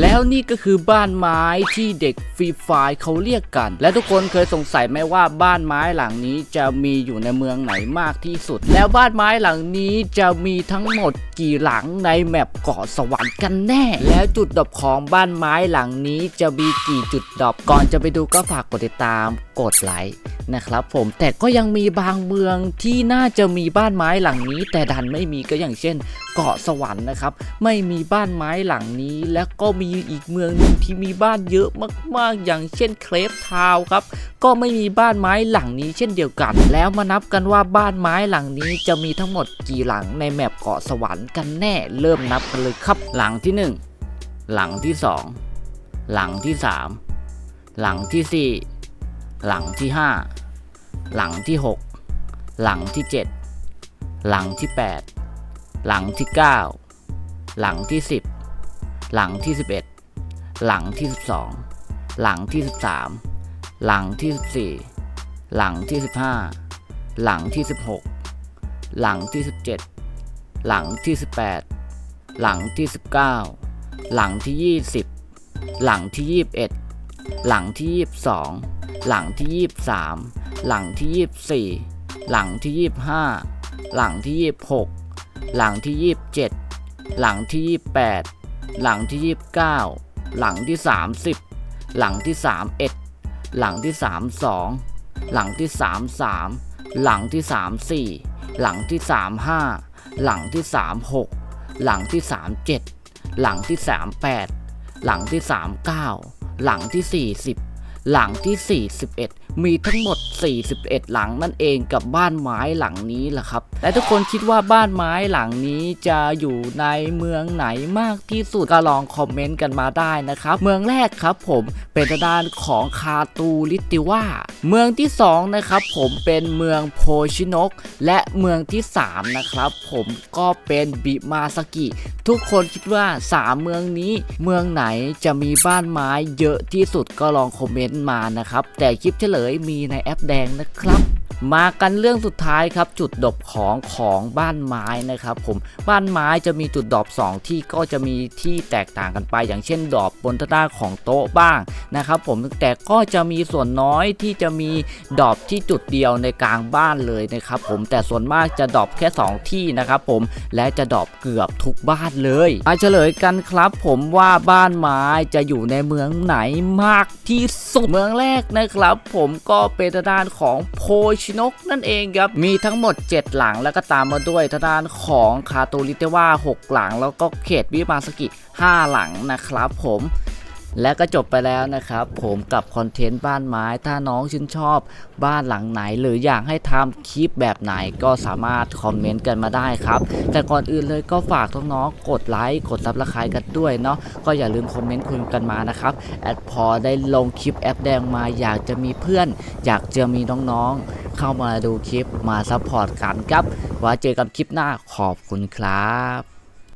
แล้วนี่ก็คือบ้านไม้ที่เด็กฟรีไฟเขาเรียกกัน และทุกคนเคยสงสัยไหมว่าบ้านไม้หลังนี้จะมีอยู่ในเมืองไหนมากที่สุด แล้วบ้านไม้หลังนี้จะมีทั้งหมดกี่หลังในแมปเกาะสวรรค์กันแน่ แล้วจุดดรอปของบ้านไม้หลังนี้จะมีกี่จุดดรอปก่อนจะไปดูก็ฝากกดติดตามกดไลค์นะครับผมแต่ก็ยังมีบางเมืองที่น่าจะมีบ้านไม้หลังนี้ แต่ดันไม่มีก็อย่างเช่น เกาะสวรรค์นะครับไม่มีบ้านไม้หลังนี้และก็มีอีกเมืองหนึ่งที่มีบ้านเยอะมากๆ อย่างเช่นเคลฟทาวครับ ก็ไม่มีบ้านไม้หลังนี้เช่นเดียวกัน แล้วมานับกันว่าบ้านไม้หลังนี้จะมีทั้งหมดกี่หลังในแมปเกาะสวรรค์กันแน่ เริ่มนับกันเลยครับ หลังที่หนึ่งหลังที่สองหลังที่สามหลังที่สี่หลังที่ห้าหลังที่หกหลังที่เจ็ดหลังที่แปดหลังที่ 9 หลังที่ 10 หลังที่ 11 หลังที่ 12 หลังที่ 13 หลังที่ 14 หลังที่ 15 หลังที่ 16 หลังที่ 17 หลังที่ 18 หลังที่ 19 หลังที่ 20 หลังที่ 21 หลังที่ 22 หลังที่ 23 หลังที่ 24 หลังที่ 25 หลังที่ 26 หลังที่ 27 หลังที่ 28 หลังที่ 29 หลังที่ 30 หลังที่ 31 หลังที่ 32 หลังที่ 33 หลังที่ 34 หลังที่ 35 หลังที่ 36 หลังที่ 37 หลังที่ 38 หลังที่ 39 หลังที่ 40 หลังที่ 41 มีทั้งหมด 41 หลังนั่นเองกับบ้านไม้หลังนี้แหละครับ และทุกคนคิดว่าบ้านไม้หลังนี้จะอยู่ในเมืองไหนมากที่สุดก็ลองคอมเมนต์กันมาได้นะครับ เมืองแรกครับผมเป็นด้านของคาตูลิติว่า เมืองที่สองนะครับผมเป็นเมืองโพชินก และเมืองที่สามนะครับผมก็เป็นบิมาสกิ ทุกคนคิดว่า 3 เมืองนี้ เมืองไหนจะมีบ้านไม้เยอะที่สุดก็ลองคอมเมนต์มานะครับ แต่คลิปเฉลยมีในแอปแดงนะครับ มากันเรื่องสุดท้ายครับจุดดบของของบ้านไม้นะครับผมบ้านไม้จะมีจุดดอบ2ที่ก็จะมีที่แตกต่างกันไป อย่างเช่น ดอบบนด้าของโต๊ะบ้างนะครับผมแต่ก็จะมีส่วนน้อยที่จะมีดอบที่จุดเดียวในกลางบ้านเลยนะครับผมแต่ส่วนมากจะดอบแค่ 2 ที่นะครับผมและจะดอบเกือบทุกบ้านเลยมาเฉลยกันครับผมว่าบ้านไม้จะอยู่ในเมืองไหนมากที่สุดเมืองแรกนะครับ ผมก็เป็นด้านของโพชนกนั่นเองครับ มีทั้งหมด 7 หลังแล้วก็ตามมาด้วยทางด้านของคาโตริเตว่า 6 หลัง แล้วก็เขตวิมาสกิ 5 หลังนะครับผมและก็จบไปแล้วนะครับผมกับคอนเทนต์บ้านไม้ ถ้าน้องชื่นชอบบ้านหลังไหน หรืออยากให้ทำคลิปแบบไหนก็สามารถคอมเมนต์กันมาได้ครับ แต่ก่อนอื่นเลยก็ฝากน้องๆกดไลค์กดซับสไครต์กันด้วยเนาะก็อย่าลืมคอมเมนต์คุยกันมานะครับ แอดพอได้ลงคลิปแอปแดงมาอยากจะมีเพื่อน อยากจะมีน้องๆ เข้ามาดูคลิปมาซัพพอร์ตกันครับไว่าเจอกันคลิปหน้าขอบคุณครับ